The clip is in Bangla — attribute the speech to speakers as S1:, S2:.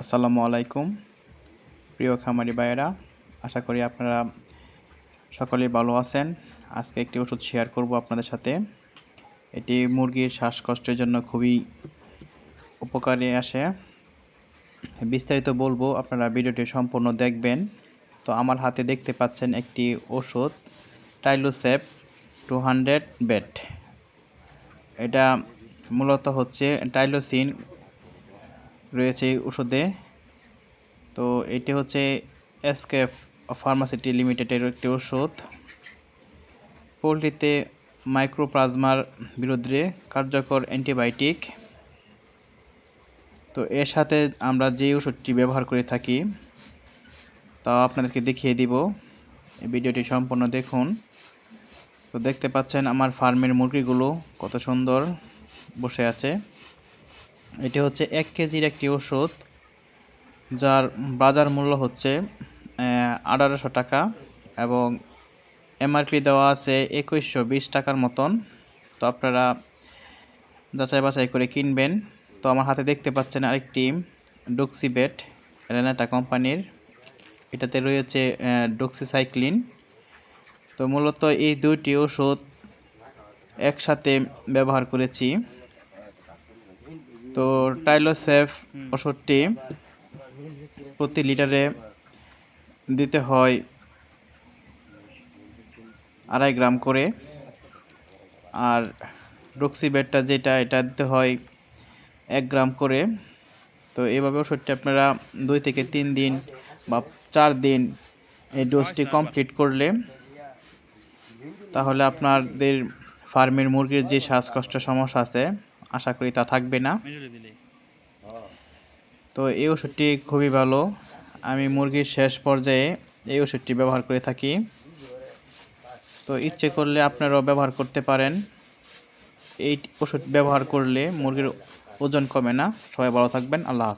S1: আসসালামু আলাইকুম, প্রিয় খামারি ভাইয়েরা। আশা করি আপনারা সকলেই ভালো আছেন। আজকে একটি ওষুধ শেয়ার করব আপনাদের সাথে। এটি মুরগির শ্বাসকষ্টের জন্য খুবই উপকারে আসে। বিস্তারিত বলব, আপনারা ভিডিওটি সম্পূর্ণ দেখবেন। তো আমার হাতে দেখতে পাচ্ছেন একটি ওষুধ টাইলোসেপ টু হান্ড্রেড বেড এটা মূলত হচ্ছে টাইলোসিন রয়েছে ওষুধে। তো এটি হচ্ছে এসকেফ ফার্মাসিটি লিমিটেডের একটি ওষুধ। পোলট্রিতে মাইক্রোপ্লাজমার বিরুদ্ধে কার্যকর অ্যান্টিবায়োটিক। তো এর সাথে আমরা যে ওষুধটি ব্যবহার করে থাকি, তা আপনাদেরকে দেখিয়ে দিব। এই ভিডিওটি সম্পূর্ণ দেখুন। তো দেখতে পাচ্ছেন আমার ফার্মের মুরগিগুলো কত সুন্দর বসে আছে। এটি হচ্ছে এক কেজির একটি ওষুধ, যার বাজার মূল্য হচ্ছে আঠারোশো টাকা এবং এমআরপি দেওয়া আছে একুশশো বিশ টাকার মতন। তো আপনারা যাচাই বাছাই করে কিনবেন। তো আমার হাতে দেখতে পাচ্ছেন আরেকটি ডক্সিবেট, রেনাটা কোম্পানির। এটাতে রয়েছে ডক্সিসাইক্লিন। তো মূলত এই দুইটি ওষুধ একসাথে ব্যবহার করেছি। তো টাইলোসেফ ওষুধটি প্রতি লিটারে দিতে হয় আড়াই গ্রাম করে। আর রক্সিবেটটা যেটা এটা দিতে হয় এক গ্রাম করে। তো এইভাবে ওষুধটি আপনারা দুই থেকে তিন দিন বা চার দিন এই ডোজটি কমপ্লিট করলে তাহলে আপনাদের ফার্মের মুরগির যে শ্বাসকষ্ট সমস্যা আছে আশা করি তা থাকবে না। তো এই ওষুধটি খুবই ভালো। আমি মুরগির শেষ পর্যায়ে এই ওষুধটি ব্যবহার করে থাকি। তো ইচ্ছে করলে আপনারাও ব্যবহার করতে পারেন। এই ওষুধ ব্যবহার করলে মুরগির ওজন কমে না। সবাই ভালো থাকবেন। আল্লাহ